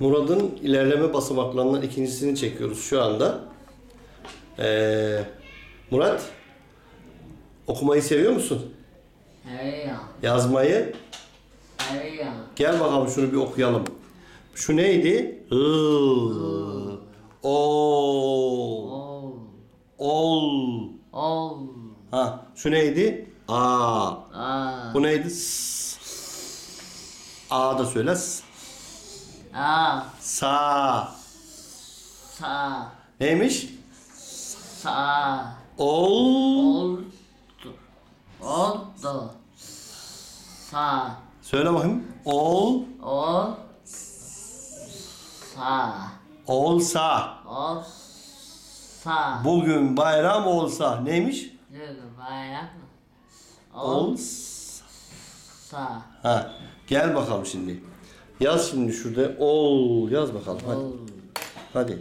Murat'ın ilerleme basamaklarından ikincisini çekiyoruz şu anda. Ee, Murat, okumayı seviyor musun? Seviyor. Yazmayı? Seviyor. Gel bakalım şunu bir okuyalım. Şu neydi? I, ol, Ol. ol. Ol. Ha, şu neydi? A. A. Bu neydi? S. A da söyle. S. A. Sa. Sa. Neymiş? Sa. Ol. Oldu. Oldu. Sa. Söyle bakayım. Ol. Ol. Sa. Olsa. Ol. Sa. Bugün bayram olsa. Neymiş? Bugün bayram. Ol. Ol. Sa. Ha. Gel bakalım şimdi. Yaz şimdi şurada. Ol. Yaz bakalım. Hadi. Ol. Hadi.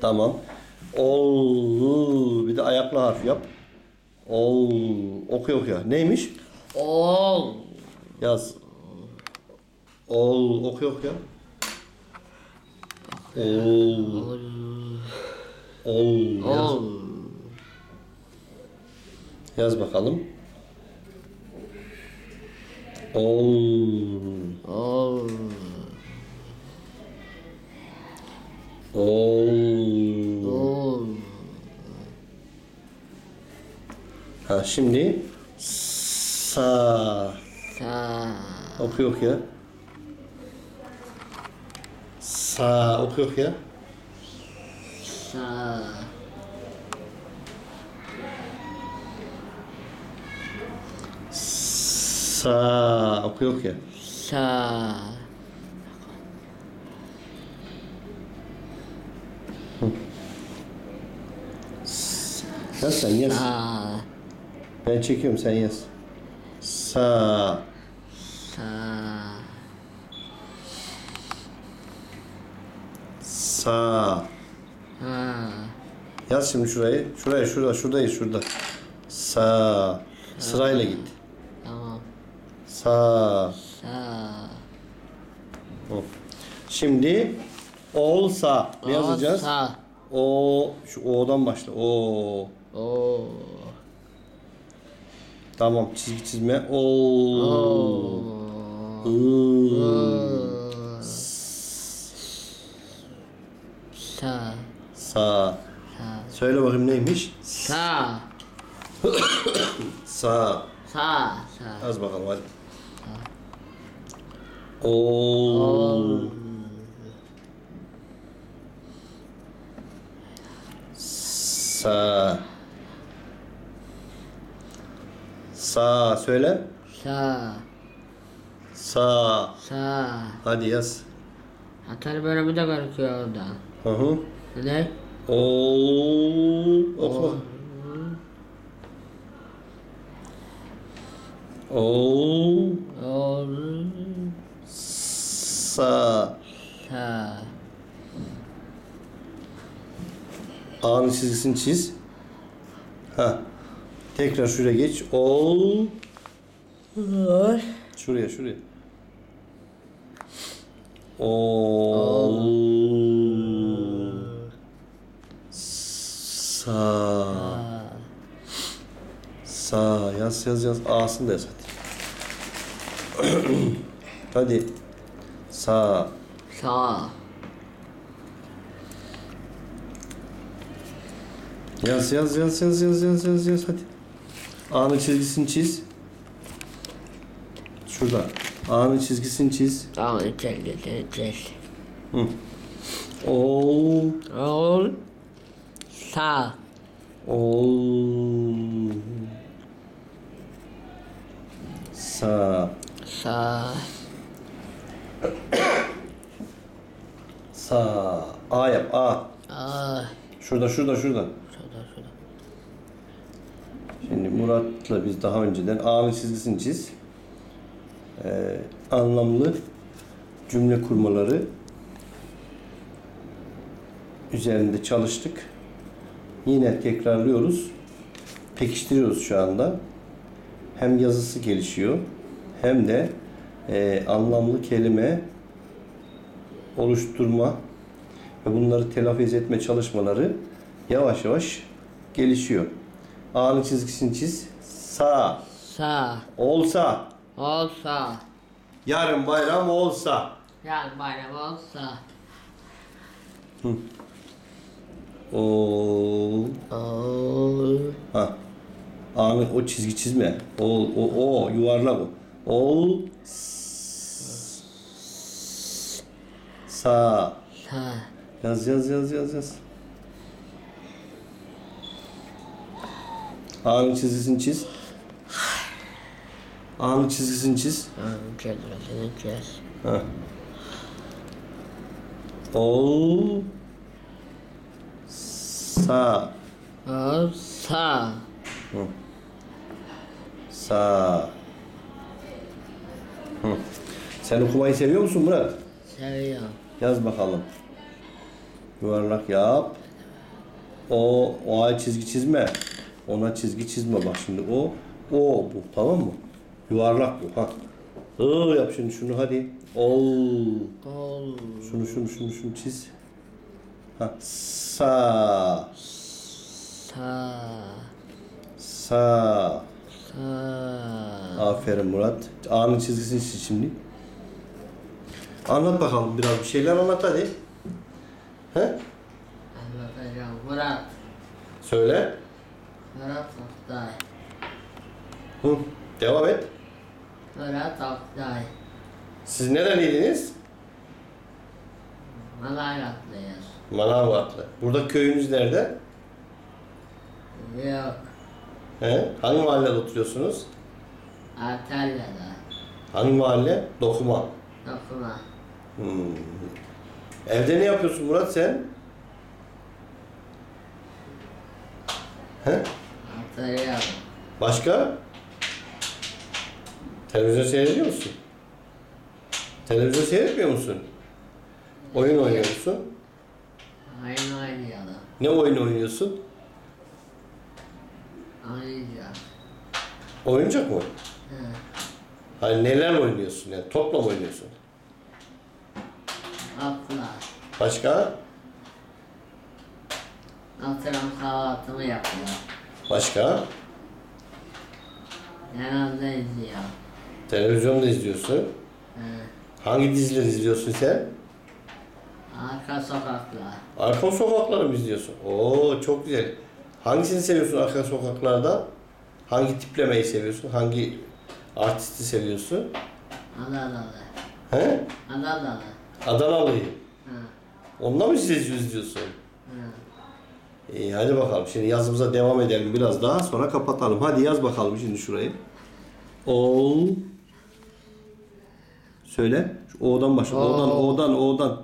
Tamam. Ol. Bir de ayaklı harf yap. Ol. Okuyor okuyor. Neymiş? Ol. Yaz. Ol. Okuyor okuyor. Ol. Ol. Yaz. Ol. Yaz bakalım. Ol. Ol. Ol. Ol. Ha şimdi sa Sa. okuyor okuyor. Sa okuyor okuyor. Sa. Sa okuyor okuyor. Sa. Yaz sen yaz. Sa. Ben çekiyorum sen yaz. Sa Sa. sa Ha. Yaz şimdi şurayı. Şuraya şurada şuradayız şurada. Sa sırayla git. Sa Sa. Hop. Şimdi olsa ne yazacağız? Sa. O şu o'dan başla. O O. tamam çizgi çizme. O. O. I. Sa. Sa. Sa. Söyle bakayım neymiş? Sa. Sa. Sa. Sa. Yaz bakalım hadi. O. Sa. Sa söyle. Sa. Sa. Sa. Hadi yaz. Hatar bölümü de gözüküyor orada. Hı hı. Ne? O. Oku. O. Ol. Sa. Sa. A'nın çizgisini çiz. Ha. Tekrar şuraya geç. Ol. Ol. Şuraya şuraya. Ol. Sa. Sa. Yaz yaz yaz. A'sını da yaz hadi. hadi. Sa. Sa. Yaz yaz yaz yaz yaz yaz yaz yaz hadi. A'nın çizgisini çiz. Şurada. A'nın çizgisini çiz. Tamam içeri geçeceğiz. Hı. Ol. Ol. Sa. Ol. Sa. Sa. Sa. A yap. A. Aa. Şurada şurada şurada. Şurada şurada. Şimdi Murat'la biz daha önceden A'nın çizgisini çiz. Ee, anlamlı cümle kurmaları üzerinde çalıştık. Yine tekrarlıyoruz. Pekiştiriyoruz şu anda. Hem yazısı gelişiyor hem de e, anlamlı kelime oluşturma ve bunları telaffuz etme çalışmaları yavaş yavaş gelişiyor. A'nın çizgisini çiz. Sağ Sağ. olsa, Olsa. yarın bayram olsa. Yarın bayram olsa. O Ol. ha. A'nın o çizgi çizme. O o o yuvarlak o. Ol s- sağ. Sağ. Yaz yaz yaz yaz yaz. A'nın çizgisini çiz. A'nın çizgisini çiz. Çevireceğiz. Çevireceğiz. Ha. Ol sağ. Olsa. Sağ. Hı. Sen okumayı seviyor musun Murat? Seviyorum. Yaz bakalım. Yuvarlak yap. O, o çizgi çizme. Ona çizgi çizme bak şimdi o. O bu tamam mı? Yuvarlak bu ha. Iı yap şimdi şunu hadi. Ol. Ol. Şunu şunu şunu şunu çiz. Ha. Sa. Sağ. Sa. Sağ. Aferin Murat. A'nın çizgisini çiz şimdi. Anlat bakalım biraz bir şeyler anlat hadi. He? Anlatacağım. Murat. Söyle. Murat Oktay. Hı. Devam et. Murat Oktay. Siz nereliydiniz? Manavgatlıyız. Manavgatlı. Burada köyünüz nerede? Yok. He? Hangi mahallede oturuyorsunuz? Antalya'da. Hangi mahalle? Dokuma. Dokuma. Hmm. Evde ne yapıyorsun Murat sen? He? Hatırlıyorum. Başka? Televizyon seyrediyor musun? Televizyon seyretmiyor musun? Oyun oynuyor musun? Oyun oynayalım. Ne oyun oynuyorsun? Oynayacağız. Oyuncak mı? Hı. Hani neler oynuyorsun yani? Topla mı oynuyorsun? Atla. Başka? Oturan kahvaltımı yapıyor. Başka? Genelde izliyor. Televizyonda izliyorsun. Hı. Hangi dizileri izliyorsun sen? Arka sokaklar. Arka sokakları mı izliyorsun? Oo çok güzel. Hangisini seviyorsun arka sokaklarda? Hangi tiplemeyi seviyorsun? Hangi artisti seviyorsun? Adanalı. He? Adanalı. Adanalı'yı. Onunla mı izliyorsun izliyorsun? Hı. İyi hadi bakalım. Şimdi yazımıza devam edelim biraz daha sonra kapatalım. Hadi yaz bakalım şimdi şurayı. Ol. Söyle. Şu O'dan başla. O'dan. O'dan, O'dan.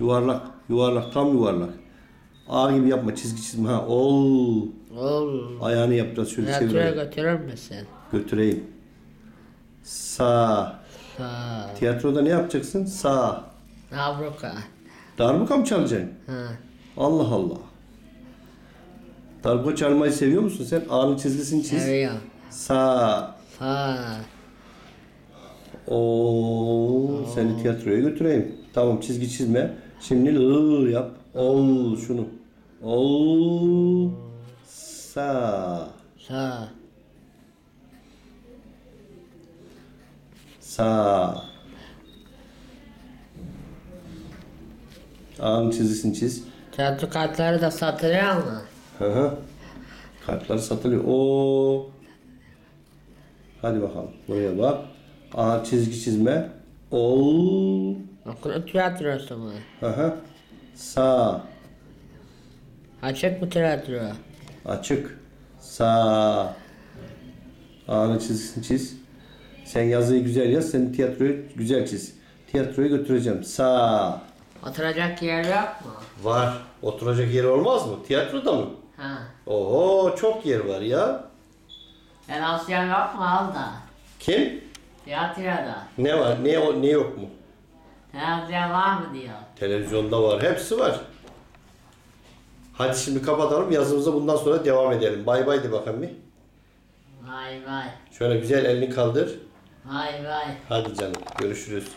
Yuvarlak, yuvarlak, tam yuvarlak. A gibi yapma, çizgi çizme. Ha, ol. Ol. Ayağını yap biraz şöyle Tiyatroya çevireyim. götürür müsün? Götüreyim. Sağ. Sağ. Tiyatroda ne yapacaksın? Sağ. Abruka. Darbuka mı çalacaksın? Hı. Allah Allah. Darbuka çalmayı seviyor musun sen? A'nın çizgisini çiz. Seviyorum. Sağ. Sağ. Oo, seni tiyatroya götüreyim. Tamam çizgi çizme. Şimdi ı yap. Ol şunu. Ol. Sağ. Sağ. Sağ. A'nın çizgisini çiz. Tiyatro kartları da satılıyor mu? Hı hı. Kartlar satılıyor. Oo. Hadi bakalım. Buraya bak. A çizgi çizme. Ol. Okulun tiyatrosu mu? Hı hı. Sağ. Açık mı tiyatro? Açık. Sağ. A'nın çizgisini çiz. Sen yazıyı güzel yaz. Sen tiyatroyu güzel çiz. Tiyatroya götüreceğim. Sağ. Oturacak yer yok mu? Var. Oturacak yer olmaz mı? Tiyatroda mı? Ha. Oho çok yer var ya. Televizyon yok mu al da? Kim? Tiyatroda. Ne var? Ne o- ne yok mu? Televizyon var mı diyor. Televizyonda var. Hepsi var. Hadi şimdi kapatalım. Yazımıza bundan sonra devam edelim. Bay bay de bakalım bir. Vay vay. Şöyle güzel elini kaldır. Vay vay. Hadi canım görüşürüz.